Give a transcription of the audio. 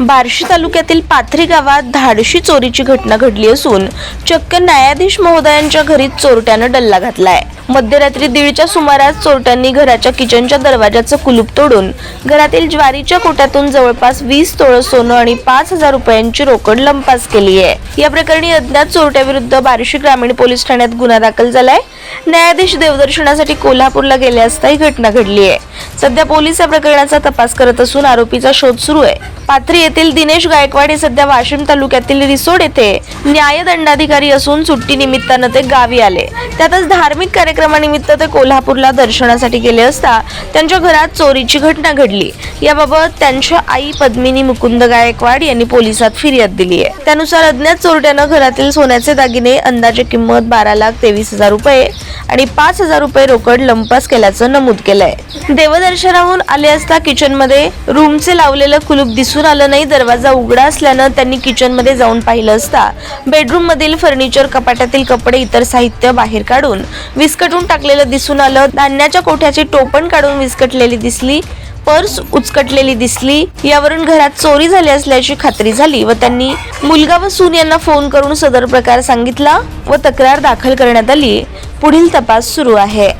बार्शी तालुक्यातील पाथरी गावात धाडशी चोरीची घटना घडली असून चक्क न्यायाधीश महोदयांच्या घरी चोरट्यानं डल्ला घातलाय. मध्यरात्री दीडच्या सुमारास चोरट्यांनी घराच्या किचनच्या दरवाजाचं कुलूप तोडून घरातील ज्वारीच्या कोट्यातून जवळपास वीस तोळ सोनं आणि पाच हजार रुपयांची रोकड लंपास केली आहे. या प्रकरणी अज्ञात चोरट्याविरुद्ध बार्शी ग्रामीण पोलीस ठाण्यात गुन्हा दाखल झालाय. न्यायाधीश देवदर्शनासाठी कोल्हापूरला गेले असता ही घटना घडली आहे. सध्या पोलीस या प्रकरणाचा तपास करत असून आरोपीचा शोध सुरू आहे. पाथरी येथील दिनेश गायकवाड हे सध्या वाशिम तालुक्यातील रिसोड येथे न्यायदंडाधिकारी असून सुट्टी निमित्तानं ते गावी आले. त्यातच धार्मिक कार्यक्रम कार्यक्रमानिमित्त ते कोल्हापूरला दर्शनासाठी गेले असता त्यांच्या घरात चोरीची घटना घडली. याबाबत त्यांच्या आई पद्मिनी मुकुंद गायकवाड यांनी पोलिसात फिर्याद दिली आहे. त्यानुसार अज्ञात चोरट्यानं घरातील सोन्याचे दागिने अंदाजे किंमत बारा लाख तेवीस हजार रुपये आणि पाच हजार रुपये रोकड लंपास केल्याचं नमूद केलंय. देवदर्शनाहून आले असता किचनमध्ये रूमचे लावलेलं कुलूप दिसून आलं नाही दरवाजा उघडा असल्यानं त्यांनी किचनमध्ये जाऊन पाहिलं असता बेडरूम मधील फर्निचर कपाटातील कपडे इतर साहित्य बाहेर काढून विस्कट विस्कटून टाकलेलं दिसून आलं. धान्याच्या कोठ्याचे टोपण काढून विस्कटलेली दिसली पर्स उचकटलेली दिसली. यावरून घरात चोरी झाली असल्याची खात्री झाली व त्यांनी मुलगा व सून यांना फोन करून सदर प्रकार सांगितला व तक्रार दाखल करण्यात आली. पुढील तपास सुरू आहे.